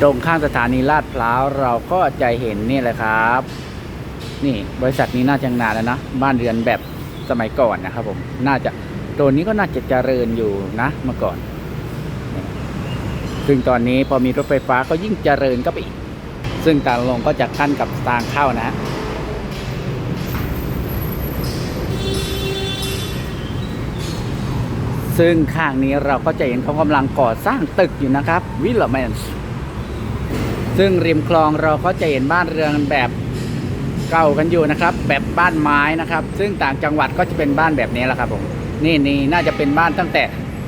ตรงข้างสถานีลาดพร้าวเราก็จะเห็นนี่แหละครับ นี่บริษัทนี้น่าจะนานแล้วนะบ้านเรือนแบบสมัยก่อนนะครับ ผมน่าจะตัวนี้ก็น่าจะเจริญอยู่นะเมื่อก่อน ซึ่งตอนนี้พอมีรถไฟฟ้าก็ยิ่งเจริญก็ไปอีกซึ่งทางลงก็จะขั้นกับทางเข้านะซึ่งข้างนี้เราก็จะเห็นเขากำลังก่อสร้างตึกอยู่นะครับวิลเลแมนส์ ซึ่งริมคลองเราก็จะเห็นบ้านเรือนแบบเก่ากันอยู่นะครับ แบบบ้านไม้นะครับ ซึ่งต่างจังหวัดก็จะเป็นบ้านแบบนี้แหละครับผมนี่นี่น่าจะเป็นบ้านตั้งแต่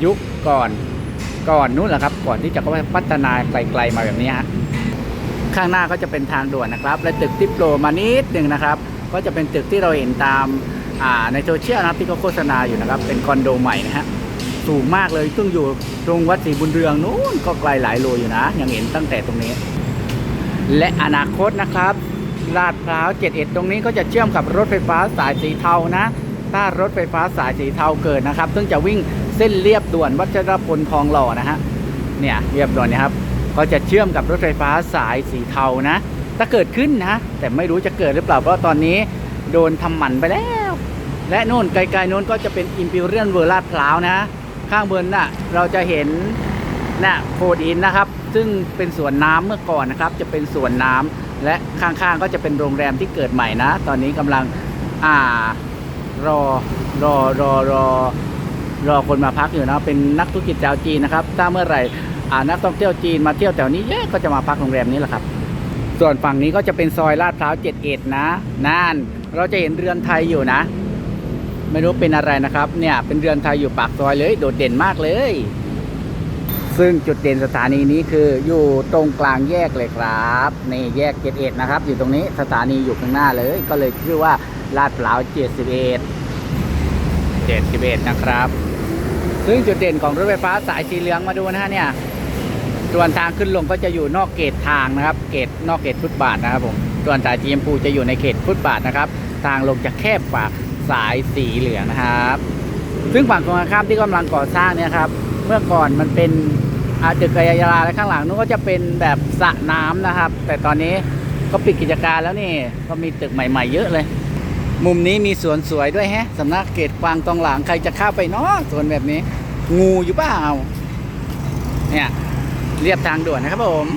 ยุคก่อนก่อนนู้นแหละครับ ก่อนที่จะเขาพัฒนาไกลๆมาแบบนี้ฮะข้างหน้าก็จะเป็นทางด่วนนะครับ และตึกที่โผล่มานิดหนึ่งนะครับ ก็จะเป็นตึกที่เราเห็นตามาในโซเชียลนะครับที่เขาโฆษณาอยู่นะครับ เป็นคอนโดใหม่นะฮะสูงมากเลยซึ่งอยู่ตรงวัดศรีบุญเรืองนู้นก็ไกลหลายโลอยู่นะ ยังเห็นตั้งแต่ตรงนี้ และอนาคตนะครับลาดพร้าว 71 ตรงนี้ก็จะเชื่อมกับรถไฟฟ้าสายสีเทานะ ถ้ารถไฟฟ้าสายสีเทาเกิดนะครับ ซึ่งจะวิ่งเส้นเรียบด่วนวัชรพลทองหล่อนะฮะ เนี่ยเรียบด่วนนะครับ ก็จะเชื่อมกับรถไฟฟ้าสายสีเทานะ ถ้าเกิดขึ้นนะ แต่ไม่รู้จะเกิดหรือเปล่า เพราะตอนนี้โดนทำหมันไปแล้ว และนู่นไกลๆนู่นก็จะเป็นอิมพีเรียลเวอร์ลาดพร้าวนะ ข้างบนน่ะเราจะเห็น น่ะโคดอินนะครับ ซึ่งเป็นสวนน้ำเมื่อก่อนนะครับ จะเป็นสวนน้ำและข้างๆก็จะเป็นโรงแรมที่เกิดใหม่นะ ตอนนี้กำลังอ่ารอรอรอรอรอคนมาพักอยู่นะเป็นนักธุรกิจชาวจีนนะครับ ถ้าเมื่อไหร่นักท่องเที่ยวจีนมาเที่ยวแถวนี้เยอะก็จะมาพักโรงแรมนี้แหละครับ ส่วนฝั่งนี้ก็จะเป็นซอยลาดพร้าว71นะนั่นเราจะเห็นเรือนไทยอยู่นะ ไม่รู้เป็นอะไรนะครับ เนี่ยเป็นเรือนไทยอยู่ปากซอยเลย โดดเด่นมากเลย ซึ่งจุดเด่นสถานีนี้คืออยู่ตรงกลางแยกเลยครับนี่แยก71นะครับ อยู่ตรงนี้สถานีอยู่ข้างหน้าเลย ก็เลยชื่อว่าลาดพร้าว71 71นะครับ ซึ่งจุดเด่นของรถไฟฟ้าสายสีเหลืองมาดูนะฮะเนี่ยส่วนทางขึ้นลงก็จะอยู่นอกเกตทางนะครับ เกตนอกเกตฟุตบาทนะครับผมส่วนสายจีมพูจะอยู่ในเขตฟุตบาทนะครับ ทางลงจะแคบกว่าสายสีเหลืองนะครับ ซึ่งฝั่งตรงข้ามที่กำลังก่อสร้างเนี่ยครับ เมื่อก่อนมันเป็นอา ตึกกายาลาและข้างหลังนู้นก็จะเป็นแบบสระน้ำนะครับ แต่ตอนนี้ก็ปิดกิจการแล้วนี่ก็มีตึกใหม่ ๆ เยอะเลย มุมนี้มีสวนสวยด้วยแฮะสำนักเกตกวางตองหลังใครจะเข้าไปเนาะสวนแบบนี้ งูอยู่เปล่าเนี่ยเรียบทางด่วนนะครับผม